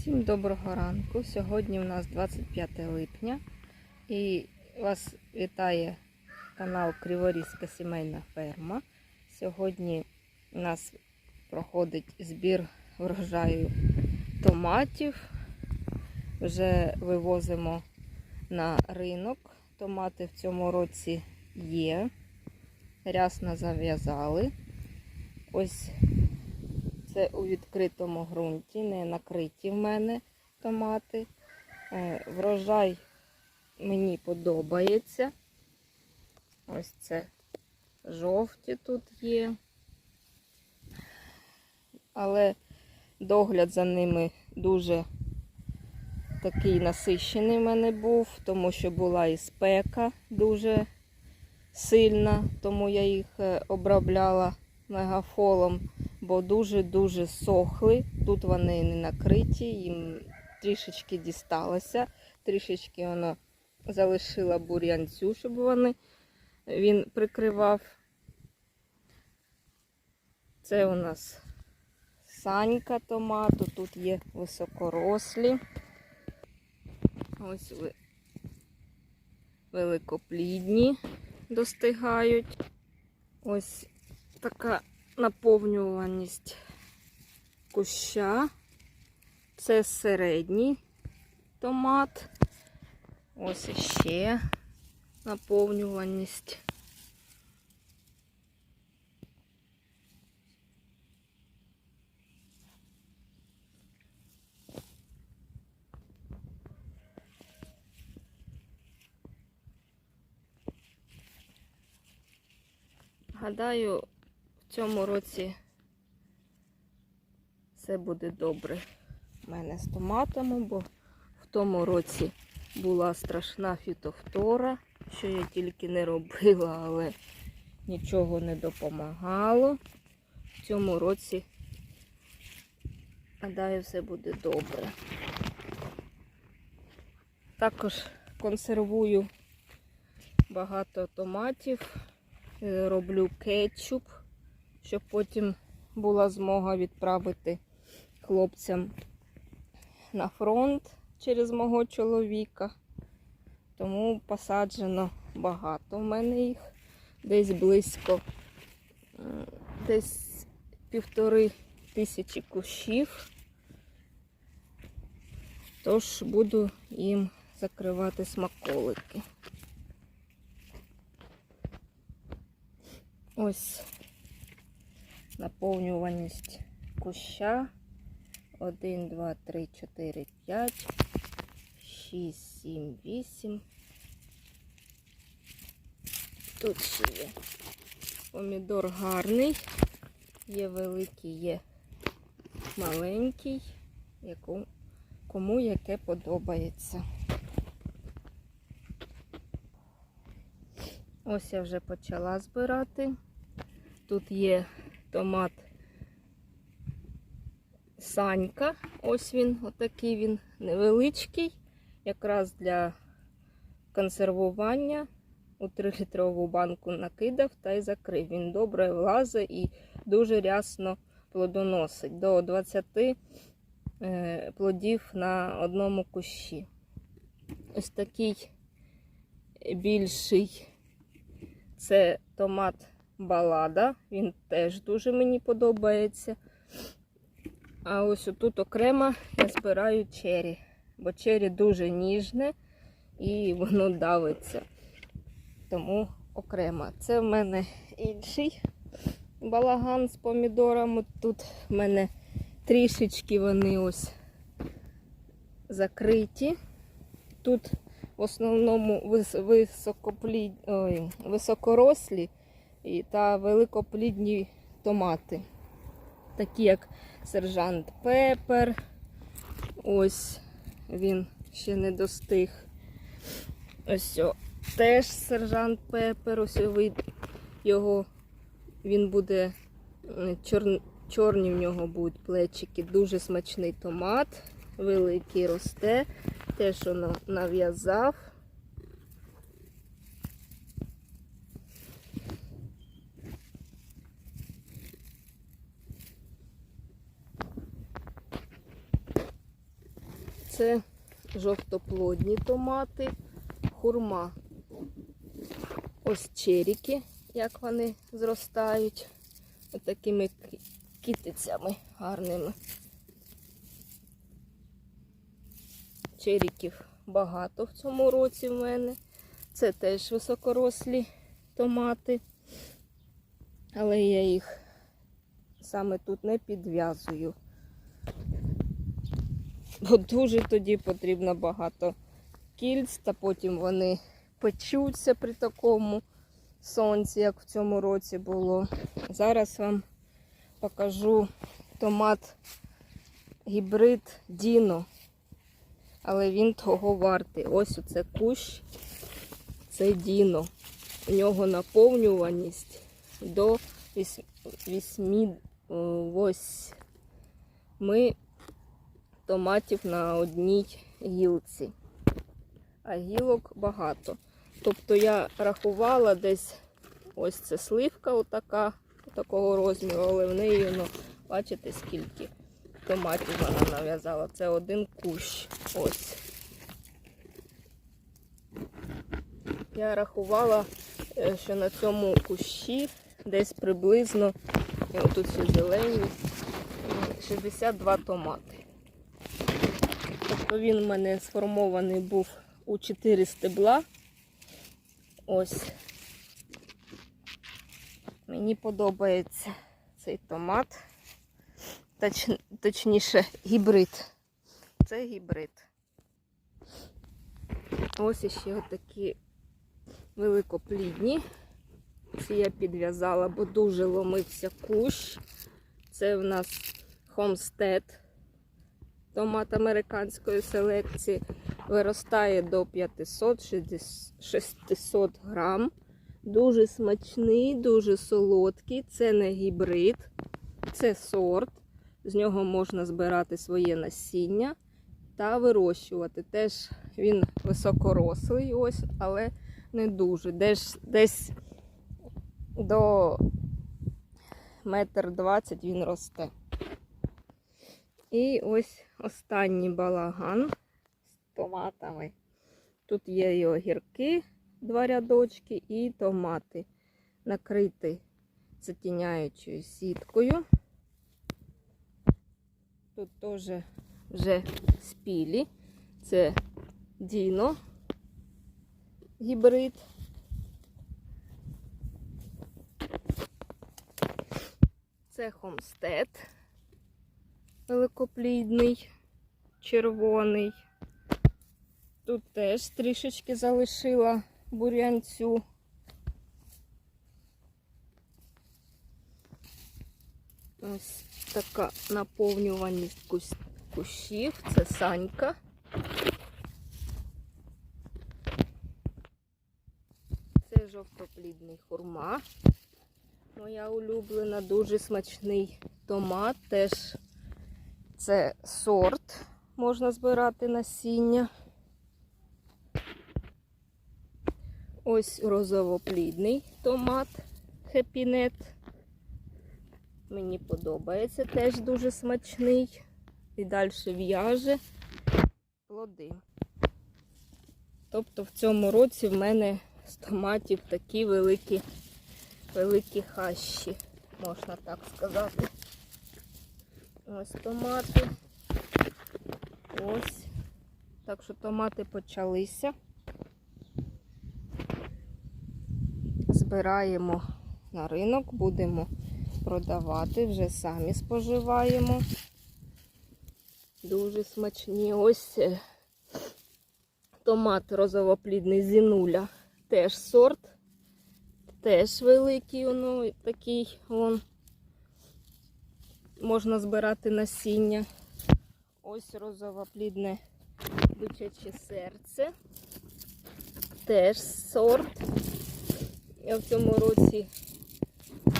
Всім доброго ранку. Сьогодні у нас 25 липня і вас вітає канал Криворізька сімейна ферма. Сьогодні у нас проходить збір врожаю томатів. Вже вивозимо на ринок. Томати в цьому році є. Рясно зав'язали. Ось це у відкритому ґрунті, не накриті в мене томати. Е, Врожай мені подобається. Ось це жовті тут є. Але догляд за ними дуже такий насищений в мене був, тому що була і спека дуже сильна, тому я їх е, обробляла мегафолом бо дуже-дуже сохли. Тут вони не накриті, їм трішечки дісталося, трішечки воно залишила бур'янцю, щоб вони він прикривав. Це у нас санька томату, тут є високорослі. Ось ви великоплідні достигають. Ось така наповнюваність куща. Це середній томат. Ось іще наповнюваність. Гадаю, в цьому році все буде добре в мене з томатами, бо в тому році була страшна фітофтора, що я тільки не робила, але нічого не допомагало. В цьому році, гадаю, все буде добре. Також консервую багато томатів. Е, роблю кетчуп, щоб потім була змога відправити хлопцям на фронт через мого чоловіка. Тому посаджено багато в мене їх. Десь близько десь півтори тисячі кущів. Тож буду їм закривати смаколики. Ось наповнюваність куща. 1, 2, 3, 4, 5, 6, 7, 8. Тут ще є помідор гарний, є великий, є маленький, яку, кому яке подобається. Ось я вже почала збирати. Тут є томат Санька. Ось він, отакий він невеличкий, якраз для консервування. У 3-літрову банку накидав та й закрив. Він добре влазить і дуже рясно плодоносить. До 20 е, плодів на одному кущі. Ось такий більший це томат балада. Він теж дуже мені подобається. А ось тут окремо я збираю чері, бо чері дуже ніжне і воно давиться. Тому окремо. Це в мене інший балаган з помідорами. Тут в мене трішечки вони ось закриті. Тут в основному високоплід... Ой, високорослі та великоплідні томати. Такі як сержант Пепер. Ось він ще не достиг. Ось теж сержант Пепер. Ось вид його, він буде чор... чорні в нього будуть плечики. Дуже смачний томат, великий росте. Те, що нав'язав. Це жовтоплодні томати, хурма. Ось черіки, як вони зростають. Ось такими ки- китицями гарними. Черіків багато в цьому році в мене. Це теж високорослі томати. Але я їх саме тут не підв'язую. Бо дуже тоді потрібно багато кільць, та потім вони печуться при такому сонці, як в цьому році було. Зараз вам покажу томат гібрид Діно. Але він того вартий. Ось оце кущ, це Діно. У нього наповнюваність до 8 томатів на одній гілці. А гілок багато. Тобто я рахувала десь ось це сливка отака, такого розміру, але в неї, ну, бачите, скільки томатів вона нав'язала. Це один кущ. Ось. Я рахувала, е, що на цьому кущі десь приблизно, і отут ще зелені, е, 62 томати. Тобто він у мене сформований був у 4 стебла. Ось. Мені подобається цей томат. Точ, точніше, гібрид. Це гібрид. Ось іще отакі великоплідні. Ці я підв'язала, бо дуже ломився кущ. Це в нас Homestead. Томат американської селекції. Виростає до 500-600 грам. Дуже смачний, дуже солодкий. Це не гібрид, це сорт. З нього можна збирати своє насіння та вирощувати. Теж він високорослий, ось, але не дуже. Десь, десь до метр двадцять він росте. І ось останній балаган з томатами. Тут є і огірки, два рядочки, і томати накриті затіняючою сіткою. Тут теж вже спілі. Це Діно гібрид. Це Хомстед великоплідний, червоний. Тут теж трішечки залишила бурянцю. Ось така наповнюваність кущів. Це санька. Це жовтоплідний хурма. Моя улюблена, дуже смачний томат. Теж це сорт, можна збирати насіння. Ось розовоплідний томат хепінет. Мені подобається, теж дуже смачний. І далі в'яже плоди. Тобто в цьому році в мене з томатів такі великі, великі хащі, можна так сказати. Ось томати. Ось. Так що томати почалися. Збираємо на ринок, будемо продавати, вже самі споживаємо. Дуже смачні. Ось е, томат розовоплідний зінуля. Теж сорт. Теж великий, воно такий вон можна збирати насіння. Ось розовоплідне бичаче серце. Теж сорт. Я в цьому році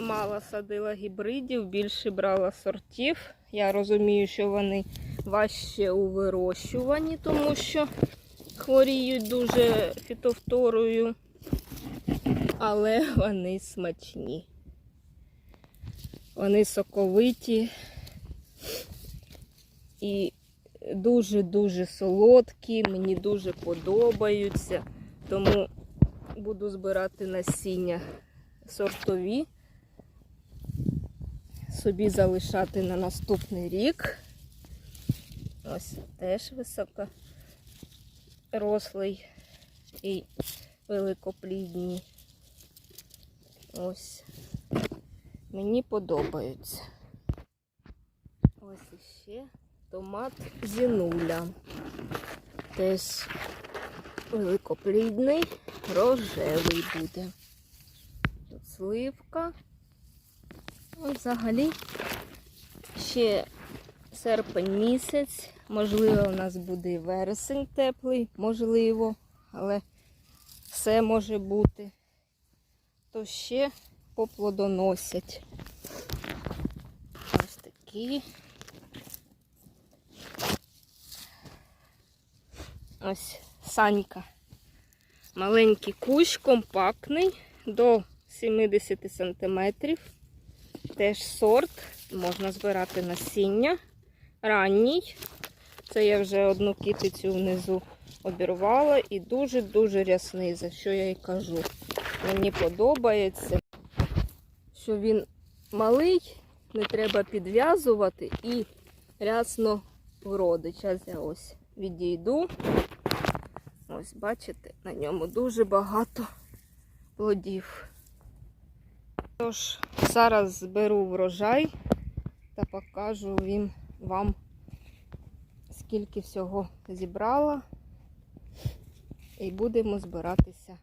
мало садила гібридів, більше брала сортів. Я розумію, що вони важче у вирощуванні, тому що хворіють дуже фітофторою, але вони смачні. Вони соковиті і дуже-дуже солодкі, мені дуже подобаються. Тому буду збирати насіння сортові, собі залишати на наступний рік. Ось теж високорослий і великоплідні. Ось. Мені подобаються. Ось іще томат зінуля. Теж великоплідний, рожевий буде. Тут сливка. Ось взагалі ще серпень місяць. Можливо, у нас буде і вересень теплий, можливо, але все може бути. То ще поплодоносять. Ось такі. Ось санька. Маленький кущ, компактний, до 70 сантиметрів. Теж сорт, можна збирати насіння. Ранній. Це я вже одну китицю внизу обірвала і дуже-дуже рясний, за що я і кажу. Мені подобається, що він малий, не треба підв'язувати і рясно вродить. Зараз я ось відійду. Ось, бачите, на ньому дуже багато плодів. Тож, зараз зберу врожай та покажу він вам, скільки всього зібрала. І будемо збиратися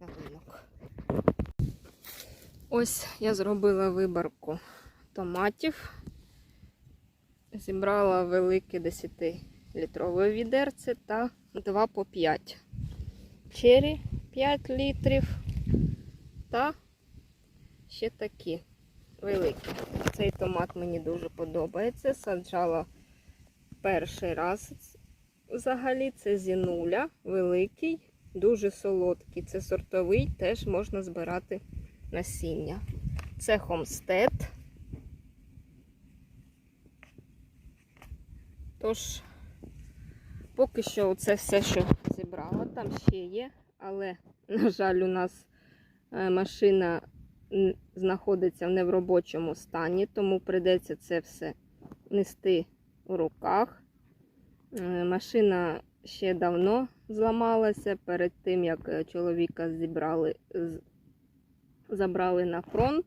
на ринок. Ось я зробила виборку томатів. Зібрала велике 10-літрове відерце та 2 по 5. Чері 5 літрів та ще такі великі. Цей томат мені дуже подобається. Саджала перший раз взагалі. Це зінуля, великий, дуже солодкий. Це сортовий, теж можна збирати насіння. Це хомстед. Тож, поки що це все, що зібрала. Там ще є, але, на жаль, у нас е, машина знаходиться в неробочому стані, тому прийдеться це все нести у руках. Е, Машина ще давно зламалася перед тим, як е, чоловіка зібрали, з- забрали на фронт.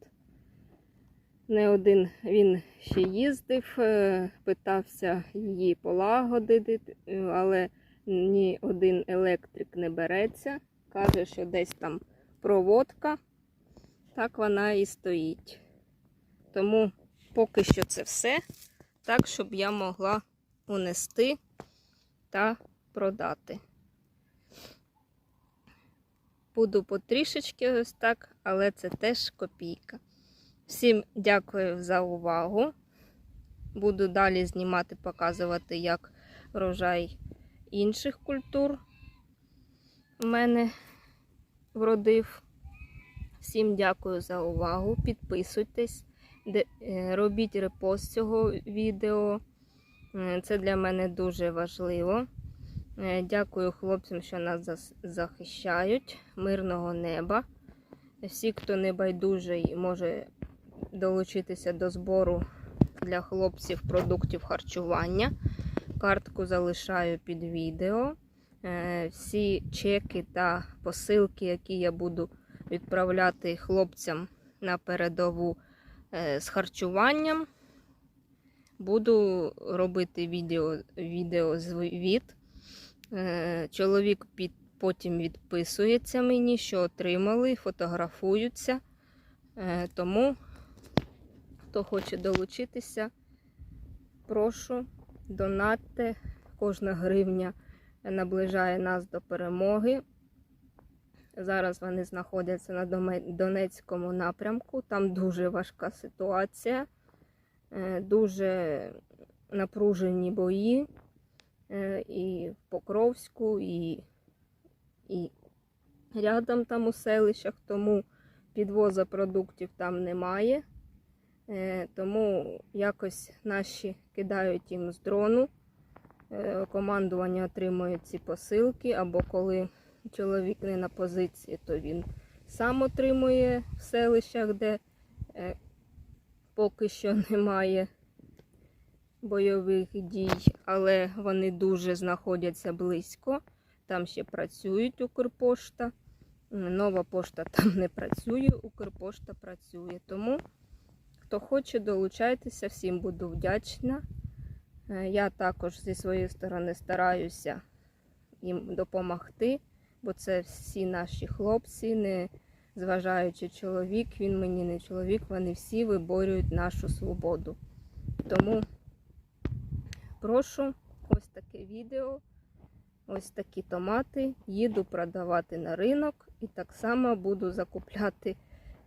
Не один він ще їздив, е, питався її полагодити, але ні один електрик не береться. Каже, що десь там проводка, так вона і стоїть. Тому поки що це все, так, щоб я могла унести та продати. Буду потрішечки ось так, але це теж копійка. Всім дякую за увагу. Буду далі знімати, показувати, як врожай інших культур в мене вродив. Всім дякую за увагу. Підписуйтесь, е, робіть репост цього відео. Е, Це для мене дуже важливо. Е, Дякую хлопцям, що нас захищають. Мирного неба. Всі, хто не байдужий, може долучитися до збору для хлопців продуктів харчування. Картку залишаю під відео. Е, Всі чеки та посилки, які я буду відправляти хлопцям на передову е, з харчуванням. Буду робити відео, відео звіт. Е, Чоловік під, потім відписується мені, що отримали, фотографуються. Е, Тому, хто хоче долучитися, прошу, донатьте. Кожна гривня наближає нас до перемоги. Зараз вони знаходяться на Донецькому напрямку. Там дуже важка ситуація, е, дуже напружені бої. Е, І в Покровську, і, і рядом там у селищах, тому підвоза продуктів там немає. Е, Тому якось наші кидають їм з дрону е, командування отримує ці посилки, або коли чоловік не на позиції, то він сам отримує в селищах, де поки що немає бойових дій, але вони дуже знаходяться близько. Там ще працюють Укрпошта. Нова пошта там не працює, Укрпошта працює. Тому, хто хоче, долучайтеся, всім буду вдячна. Е, Я також зі своєї сторони стараюся їм допомогти, бо це всі наші хлопці, не зважаючи чоловік, він мені не чоловік, вони всі виборюють нашу свободу. Тому прошу ось таке відео, ось такі томати. Їду продавати на ринок і так само буду закупляти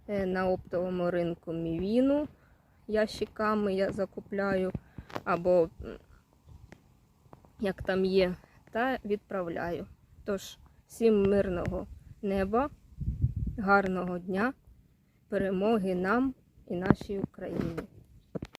е, на оптовому ринку мівіну. Ящиками я закупляю або як там є, та відправляю. Тож, всім мирного неба, гарного дня, перемоги нам і нашій Україні.